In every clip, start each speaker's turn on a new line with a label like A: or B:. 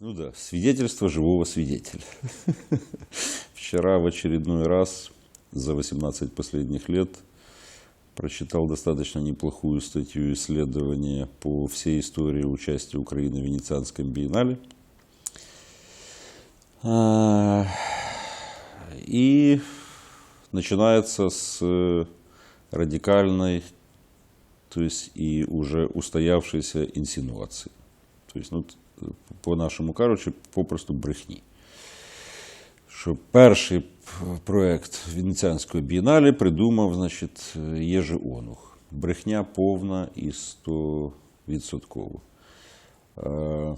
A: Ну да, свидетельство живого свидетеля. Вчера в очередной раз за 18 последних лет прочитал достаточно неплохую статью исследования по всей истории участия Украины в Венецианском биеннале. А, И начинается с радикальной, то есть и уже устоявшейся инсинуации. То есть, ну, т- по-нашому кажучи, попросту брехні. Що перший п- проект Венеціанської бієнале придумав, значить, Єжи Онух. Брехня повна і 100%. Е,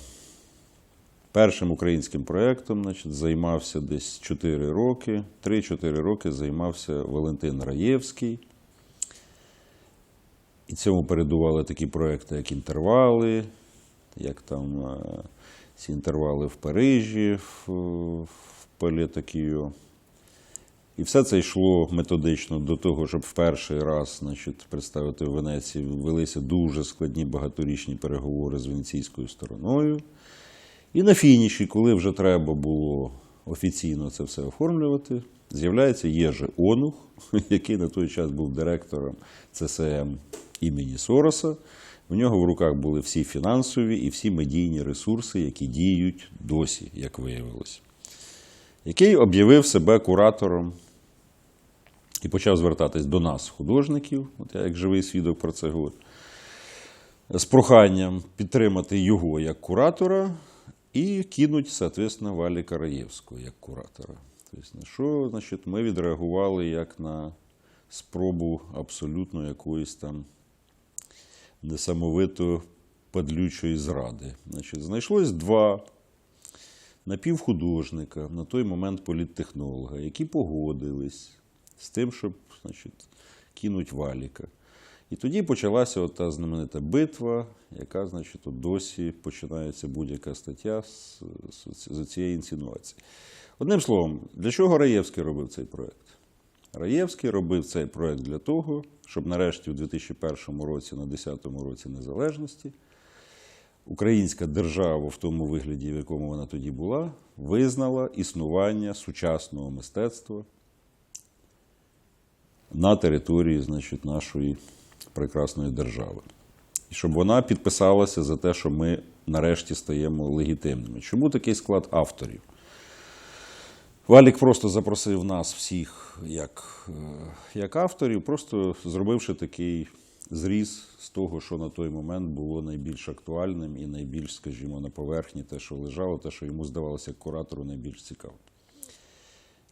A: Першим українським проєктом займався десь 4 роки. 3-4 роки займався Валентин Раєвський. І цьому передували такі проекти, як інтервали, як там е, ці інтервали в Парижі, в, Пале Токіо. І все це йшло методично до того, щоб в перший раз значить, представити в Венеції велися дуже складні багаторічні переговори з венеційською стороною. І на фініші, коли вже треба було офіційно це все оформлювати, з'являється Єжи Онух, який на той час був директором ЦСМ імені Сороса. В нього в руках були всі фінансові і всі медійні ресурси, які діють досі, як виявилось. Який об'явив себе куратором і почав звертатись до нас, художників, от я як живий свідок про це говорю, з проханням підтримати його як куратора і кинуть, соответственно, Валі Караєвського як куратора. Тобто, на що значить, ми відреагували як на спробу абсолютно якоїсь там несамовито падлючої зради. Значить, знайшлось два напівхудожника, на той момент політтехнолога, які погодились з тим, щоб значить, кинуть валіка. І тоді почалася от та знаменита битва, яка, значить, досі починається будь-яка стаття з, з, з цієї інсинуації. Одним словом, для чого Раєвський робив цей проект? Раєвський робив цей проект для того, щоб нарешті у 2001 році, на 10-му році незалежності, українська держава в тому вигляді, в якому вона тоді була, визнала існування сучасного мистецтва на території значить, нашої прекрасної держави. І щоб вона підписалася за те, що ми нарешті стаємо легітимними. Чому такий склад авторів? Валік просто запросив нас всіх як, е, як авторів, просто зробивши такий зріз з того, що на той момент було найбільш актуальним і найбільш, скажімо, на поверхні те, що лежало, те, що йому здавалося як куратору найбільш цікавим.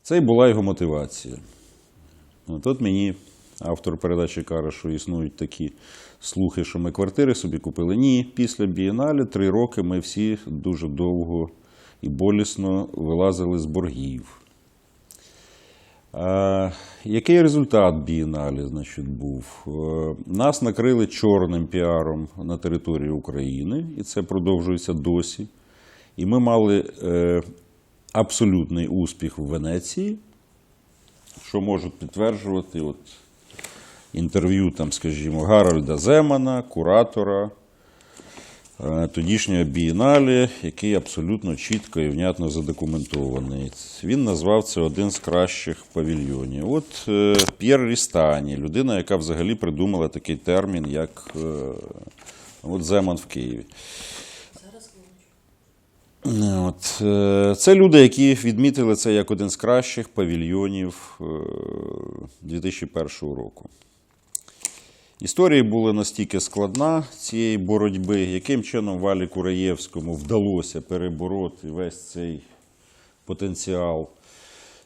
A: Це і була його мотивація. Ну, Тут мені автор передачі каже, що існують такі слухи, що ми квартири собі купили. Ні, після бієнале три роки ми всі дуже довго і болісно вилазили з боргів. Який результат бієнале значить, був? Е, Нас накрили чорним піаром на території України, і це продовжується досі. І ми мали е, абсолютний успіх в Венеції, що можуть підтверджувати от, інтерв'ю, там, скажімо, Гарольда Земана, куратора тодішнього бієнале, який абсолютно чітко і внятно задокументований. Він назвав це один з кращих павільйонів. От е, П'єр Рістані, людина, яка взагалі придумала такий термін, як е, от Земан в Києві. От, е, це люди, які відмітили це як один з кращих павільйонів е, 2001 року. Історія була настільки складна цієї боротьби, яким чином Валі Кураєвському вдалося перебороти весь цей потенціал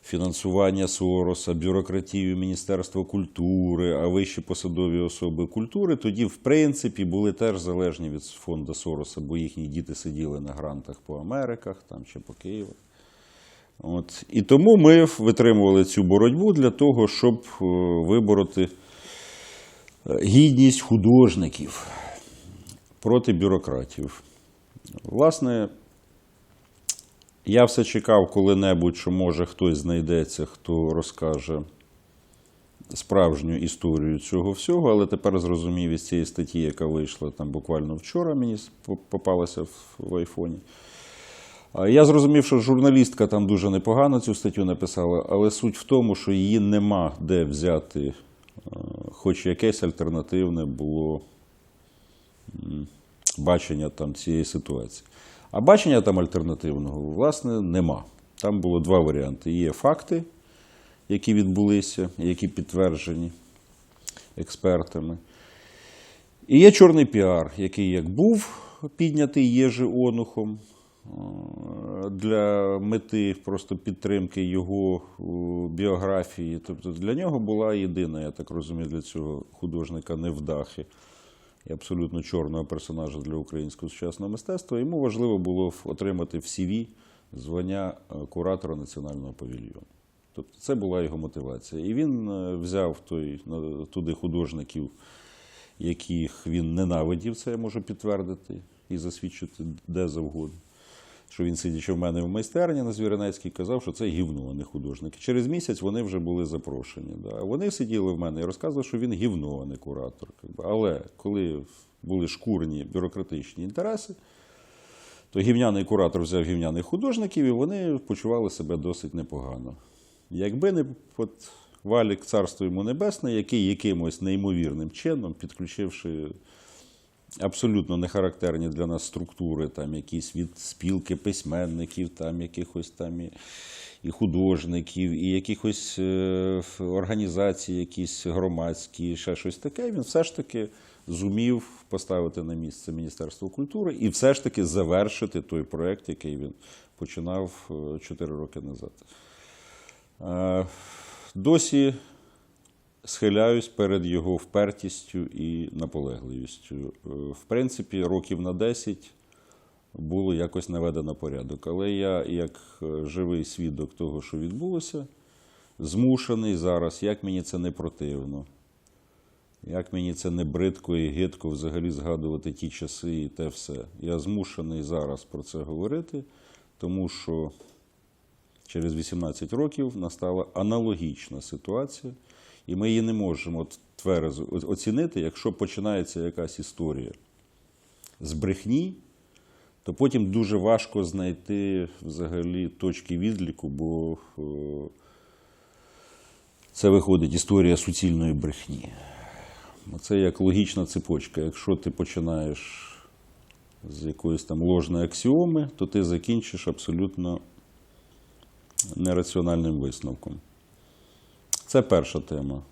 A: фінансування Сороса, бюрократію Міністерства культури, а вищі посадові особи культури тоді, в принципі, були теж залежні від фонду Сороса, бо їхні діти сиділи на грантах по Америках там, чи по Києву. От. І тому ми витримували цю боротьбу для того, щоб е, вибороти гідність художників проти бюрократів. Власне, я все чекав коли-небудь, що може хтось знайдеться, хто розкаже справжню історію цього всього, але тепер зрозумів із цієї статті, яка вийшла там буквально вчора, мені попалася в, айфоні. Я зрозумів, що журналістка там дуже непогано цю статтю написала, але суть в тому, що її нема де взяти, е, хоч якесь альтернативне було бачення там цієї ситуації. А бачення там альтернативного, власне, нема. Там було два варіанти. Є факти, які відбулися, які підтверджені експертами. І є чорний піар, який як був піднятий Єжи Онухом для мети просто підтримки його е, біографії. Тобто для нього була єдина, я так розумію, для цього художника невдахи і абсолютно чорного персонажа для українського сучасного мистецтва. Йому важливо було отримати в CV звання е, куратора національного павільйону. Тобто це була його мотивація. І він е, взяв той, туди художників, яких він ненавидів, це я можу підтвердити і засвідчити де завгодно. Що він, сидячи в мене в майстерні на Звіринецькій, казав, що це гівно, а не художники. Через місяць вони вже були запрошені. Да. Вони сиділи в мене і розказували, що він гівно, а не куратор. Але коли були шкурні бюрократичні інтереси, то гівняний куратор взяв гівняних художників, і вони почували себе досить непогано. Якби не от Валік Царство йому Небесне, який якимось неймовірним чином, підключивши абсолютно нехарактерні для нас структури, там якісь від спілки письменників, там якихось там і, і художників, і якихось е, організацій, якісь громадські, ще щось таке, він все ж таки зумів поставити на місце Міністерство культури і все ж таки завершити той проект, який він починав 4 роки назад. Е, Досі схиляюсь перед його впертістю і наполегливістю. Е, В принципі, років на 10 було якось наведено порядок. Але я, як е, живий свідок того, що відбулося, змушений зараз, як мені це не противно, як мені це не бридко і гидко взагалі згадувати ті часи і те все. Я змушений зараз про це говорити, тому що через 18 років настала аналогічна ситуація, і ми її не можемо тверезо оцінити, якщо починається якась історія з брехні, то потім дуже важко знайти взагалі точки відліку, бо е, це виходить історія суцільної брехні. Це як логічна цепочка. Якщо ти починаєш з якоїсь там ложної аксіоми, то ти закінчиш абсолютно нераціональним висновком. Це перша тема.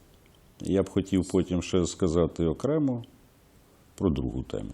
A: Я б хотів потім ще сказати окремо про другу тему.